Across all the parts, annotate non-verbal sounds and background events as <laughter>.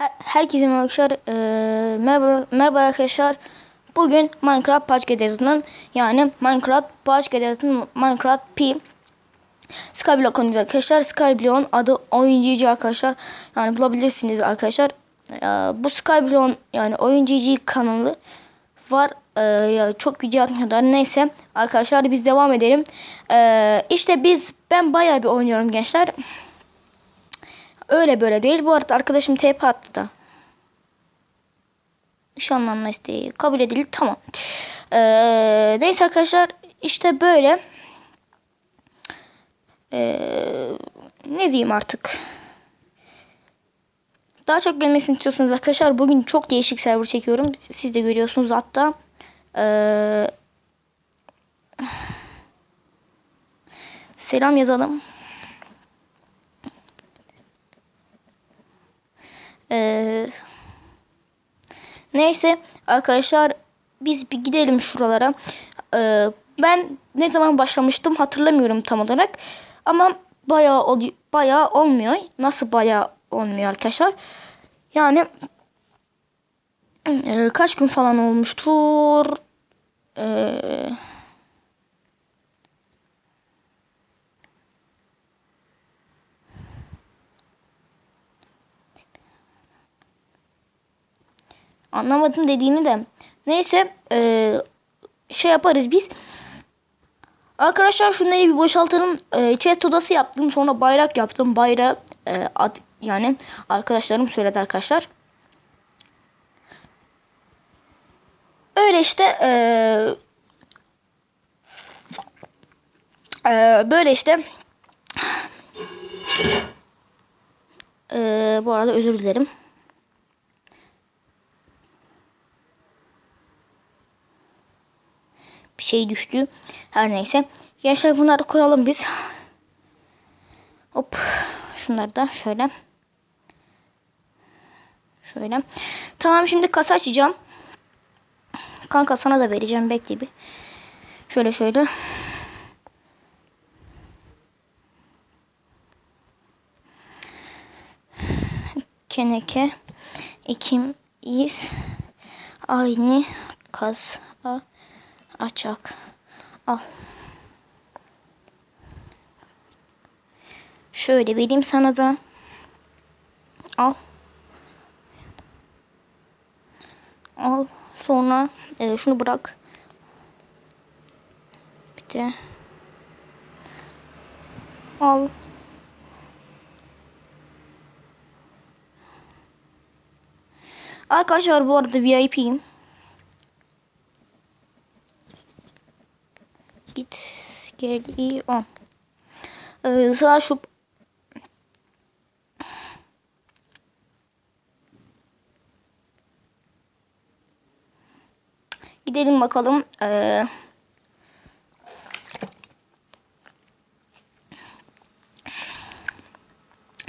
Her- Herkese merhaba arkadaşlar. Ee, merhaba, merhaba arkadaşlar. Bugün Minecraft Patch Gathers'ın yani Minecraft Patch Gathers'ın Minecraft P Skyblock oynayacağız arkadaşlar. Skyblock'un adı oyuncu arkadaşlar. Yani bulabilirsiniz arkadaşlar. Ee, bu Skyblock'un yani oyuncu kanalı var. Ee, ya çok video atmıyorlar. Neyse arkadaşlar biz devam edelim. Ee, işte biz ben bayağı bir oynuyorum gençler. Öyle böyle değil. Bu arada arkadaşım TP attı da. Nişanlanma isteği kabul edildi. Tamam. Ee, neyse arkadaşlar işte böyle. Ee, ne diyeyim artık. Daha çok gelmesini istiyorsanız arkadaşlar bugün çok değişik server çekiyorum. Siz de görüyorsunuz hatta. Ee, selam yazalım. Ee, neyse arkadaşlar biz bir gidelim şuralara. Ee, ben ne zaman başlamıştım hatırlamıyorum tam olarak. Ama bayağı oluyor, bayağı olmuyor. Nasıl bayağı olmuyor arkadaşlar? Yani e, kaç gün falan olmuştur? Ee, Anlamadım dediğini de. Neyse e, şey yaparız biz. Arkadaşlar şunları bir boşaltalım. E, chest odası yaptım. Sonra bayrak yaptım. Bayrağı e, ad, yani arkadaşlarım söyledi arkadaşlar. Öyle işte e, e, böyle işte e, bu arada özür dilerim. Bir şey düştü. Her neyse. Gençler bunları koyalım biz. Hop. Şunları da şöyle. Şöyle. Tamam şimdi kasa açacağım. Kanka sana da vereceğim. Bekle bir. Şöyle şöyle. Keneke. Ekim. iz Aynı kasa açak. Al. Şöyle vereyim sana da. Al. Al. Sonra e, şunu bırak. Bir de. Al. Arkadaşlar bu arada VIP'yim. 7, 10. Ee, sıra şu Gidelim bakalım. Ee,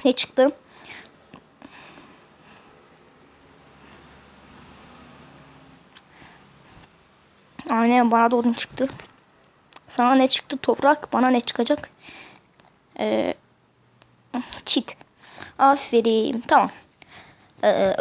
ne çıktı? Aynen bana da odun çıktı. Sana ne çıktı toprak? Bana ne çıkacak? Ee, çit. Aferin. Tamam. Ee,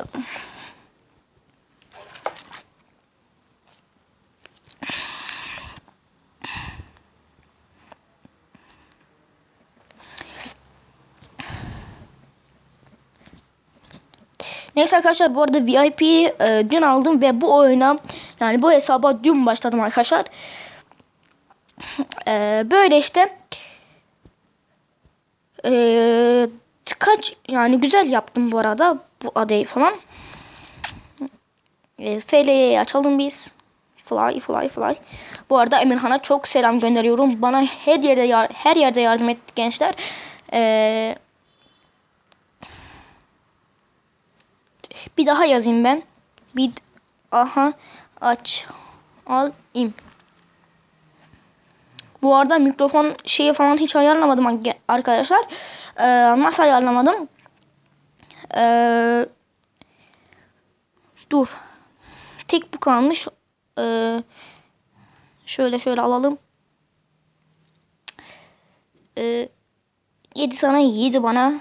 Neyse arkadaşlar bu arada VIP e, dün aldım ve bu oyuna yani bu hesaba dün başladım arkadaşlar. E, böyle işte e, kaç yani güzel yaptım bu arada bu adayı falan. E, FL'yi açalım biz. Fly fly fly. Bu arada Emirhan'a çok selam gönderiyorum. Bana her yerde her yerde yardım etti gençler. Eee Bir daha yazayım ben. Bir aha aç al im. Bu arada mikrofon şeyi falan hiç ayarlamadım arkadaşlar. Ee, nasıl ayarlamadım? Ee, dur. Tek bu kalmış. Ee, şöyle şöyle alalım. Ee, 7 sana 7 bana.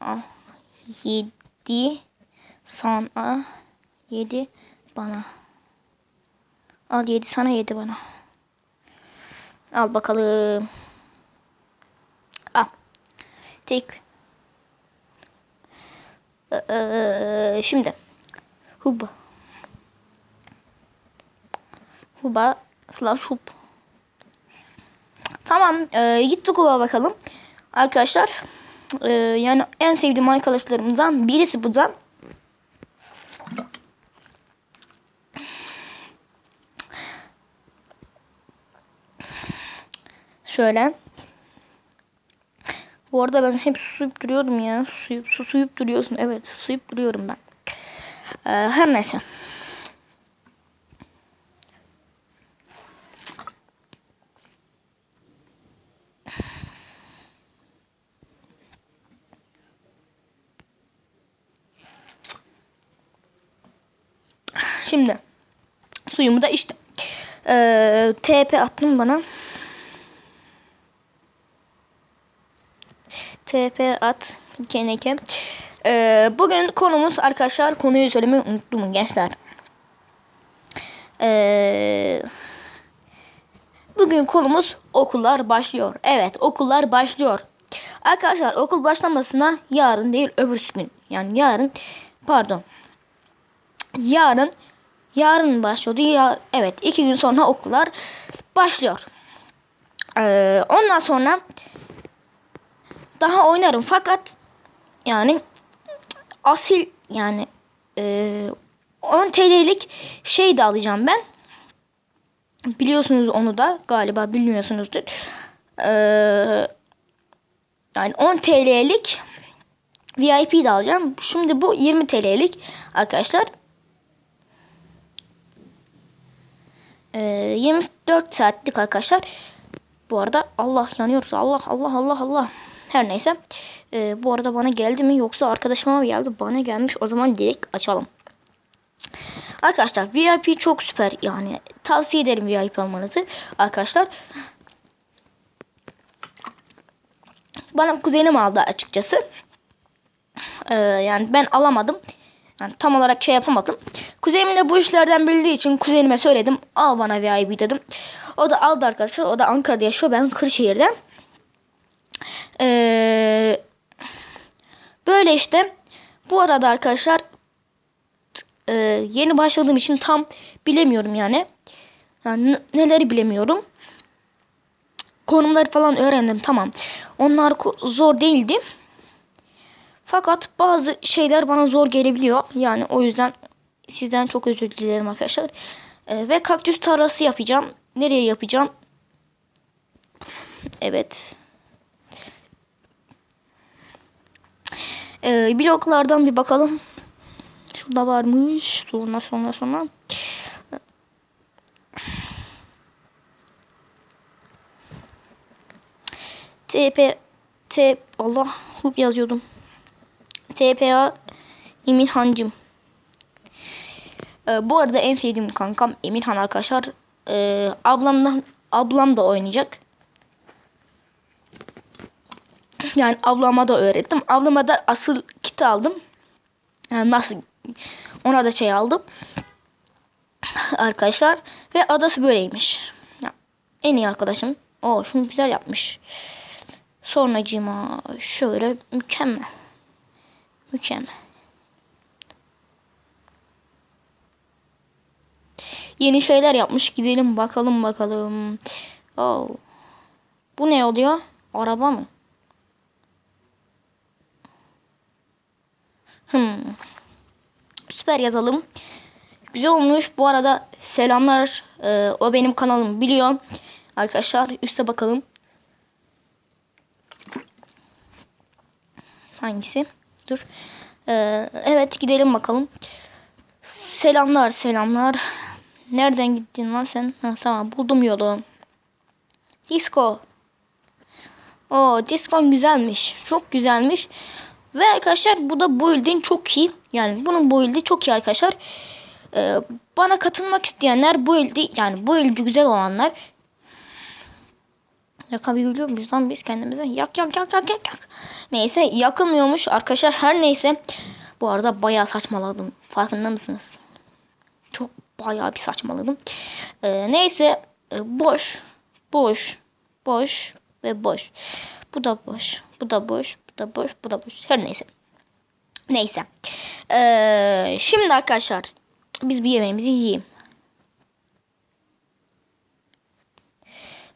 Ah. 7 sana 7 bana. Al 7 sana 7 bana. Al bakalım. Al. Tek. Ee, şimdi. Huba. Huba slash hub. Tamam. E, gittik Huba bakalım. Arkadaşlar. E, yani en sevdiğim arkadaşlarımızdan birisi bu da. Şöyle. Bu arada ben hep susuyup duruyorum ya. Susuyup, susuyup duruyorsun. Evet susuyup duruyorum ben. Ee, her neyse. Şimdi suyumu da içtim. Ee, TP attım bana. TP at keneke. Ee, bugün konumuz arkadaşlar konuyu söylemeyi unuttum gençler. Ee, bugün konumuz okullar başlıyor. Evet okullar başlıyor. Arkadaşlar okul başlamasına yarın değil öbür gün. Yani yarın pardon. Yarın yarın başlıyordu. Ya, evet iki gün sonra okullar başlıyor. Ee, ondan sonra daha oynarım fakat yani asil yani e, 10 TL'lik şey de alacağım ben. Biliyorsunuz onu da galiba bilmiyorsunuzdur. Ee, yani 10 TL'lik VIP de alacağım. Şimdi bu 20 TL'lik arkadaşlar. Ee, 24 saatlik arkadaşlar. Bu arada Allah yanıyoruz. Allah Allah Allah Allah. Her neyse. Ee, bu arada bana geldi mi yoksa arkadaşıma mı geldi? Bana gelmiş. O zaman direkt açalım. Arkadaşlar VIP çok süper. Yani tavsiye ederim VIP almanızı. Arkadaşlar. Bana kuzenim aldı açıkçası. Ee, yani ben alamadım. Yani tam olarak şey yapamadım. Kuzenim de bu işlerden bildiği için kuzenime söyledim. Al bana VIP dedim. O da aldı arkadaşlar. O da Ankara'da yaşıyor. Ben Kırşehir'den. Ee, böyle işte. Bu arada arkadaşlar e, yeni başladığım için tam bilemiyorum yani. Yani neleri bilemiyorum. Konumları falan öğrendim tamam. Onlar zor değildi. Fakat bazı şeyler bana zor gelebiliyor. Yani o yüzden sizden çok özür dilerim arkadaşlar. Ee, ve kaktüs tarlası yapacağım. Nereye yapacağım? Evet. Ee, bloklardan bir bakalım. Şurada varmış. Sonra sonra sonra. TP T Allah hub yazıyordum. TPA Emirhancım. Ee, bu arada en sevdiğim kankam Emirhan arkadaşlar. Ee, ablamdan ablam da oynayacak. Yani ablama da öğrettim. Ablama da asıl kit aldım. Yani nasıl ona da şey aldım. Arkadaşlar ve adası böyleymiş. Ya, en iyi arkadaşım. O şunu güzel yapmış. Sonracıma şöyle mükemmel. Mükemmel. Yeni şeyler yapmış. Gidelim bakalım bakalım. Oh. Bu ne oluyor? Araba mı? Hmm. Süper yazalım. Güzel olmuş. Bu arada selamlar. Ee, o benim kanalım biliyor. Arkadaşlar üste bakalım. Hangisi? Dur. Ee, evet gidelim bakalım. Selamlar selamlar. Nereden gittin lan sen? Ha, tamam buldum yolu. Disco. O disco güzelmiş. Çok güzelmiş. Ve arkadaşlar bu da build'in çok iyi. Yani bunun build'i çok iyi arkadaşlar. Ee, bana katılmak isteyenler build'i yani build'i güzel olanlar Yakabiliyor muyuz lan biz kendimize? Yak yak yak yak yak yak. Neyse yakılmıyormuş arkadaşlar her neyse. Bu arada bayağı saçmaladım. Farkında mısınız? Çok bayağı bir saçmaladım. Ee, neyse e, boş, boş, boş ve boş. Bu da boş, bu da boş, da boş, bu da boş. Her neyse. Neyse. Ee, şimdi arkadaşlar biz bir yemeğimizi yiyeyim.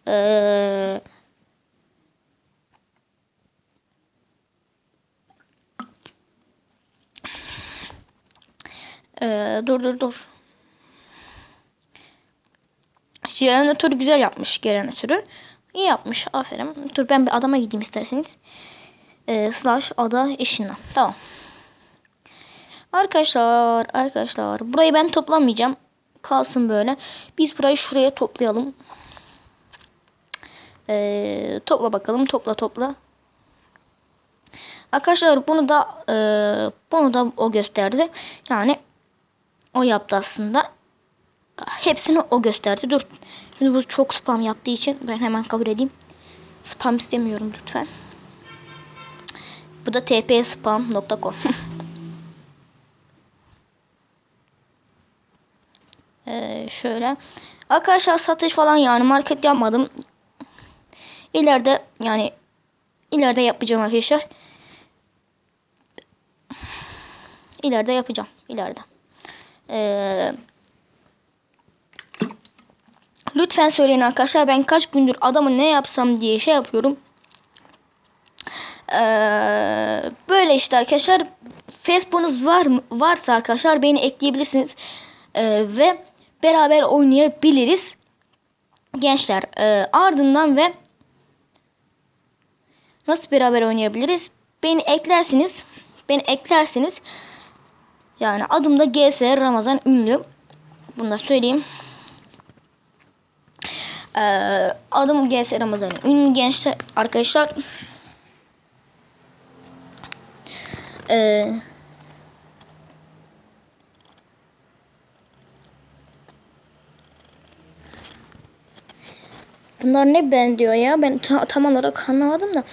Ee, ee, dur dur dur. Jeneratörü güzel yapmış jeneratörü. İyi yapmış. Aferin. Dur ben bir adama gideyim isterseniz. Ee, slash ada eşinden. Tamam. Arkadaşlar, arkadaşlar. Burayı ben toplamayacağım. Kalsın böyle. Biz burayı şuraya toplayalım. Ee, topla bakalım. Topla topla. Arkadaşlar bunu da e, bunu da o gösterdi. Yani o yaptı aslında. Hepsini o gösterdi. Dur. Şimdi bu çok spam yaptığı için ben hemen kabul edeyim. Spam istemiyorum lütfen. Bu da tpspam.com <laughs> ee, şöyle. Arkadaşlar satış falan yani market yapmadım. İleride yani ileride yapacağım arkadaşlar. İleride yapacağım. İleride. Ee, lütfen söyleyin arkadaşlar. Ben kaç gündür adamı ne yapsam diye şey yapıyorum. Ee, böyle işte arkadaşlar. Facebook'unuz var mı? Varsa arkadaşlar beni ekleyebilirsiniz. Ee, ve beraber oynayabiliriz. Gençler e, ardından ve nasıl beraber oynayabiliriz? Beni eklersiniz. Beni eklersiniz. Yani adım da GS Ramazan Ünlü. Bunu da söyleyeyim. Ee, adım GS Ramazan Ünlü gençler arkadaşlar. Ee, Bunlar ne ben diyor ya. Ben ta tam olarak anlamadım da.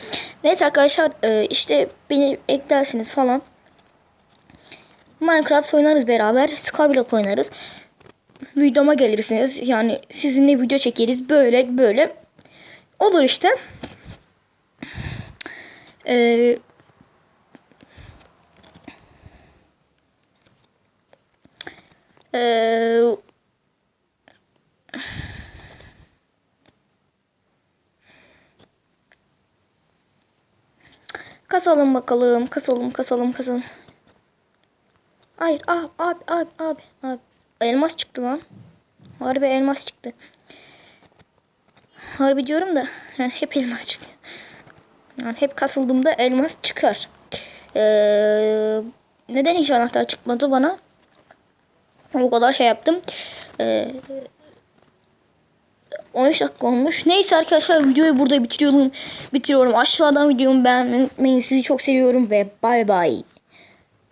Neyse arkadaşlar e, işte beni eklersiniz falan. Minecraft oynarız beraber. Skyblock oynarız. Videoma gelirsiniz. Yani sizinle video çekeriz. Böyle böyle. Olur işte. Ee, ee, kasalım bakalım. Kasalım kasalım kasalım. Hayır abi abi abi abi abi. Elmas çıktı lan. Harbi elmas çıktı. Harbi diyorum da yani hep elmas çıkıyor. Yani hep kasıldığımda elmas çıkar. Ee, neden hiç anahtar çıkmadı bana? O kadar şey yaptım. Ee, 13 dakika olmuş. Neyse arkadaşlar videoyu burada bitiriyorum. Bitiriyorum. Aşağıdan videomu beğenmeyi Sizi çok seviyorum ve bay bay.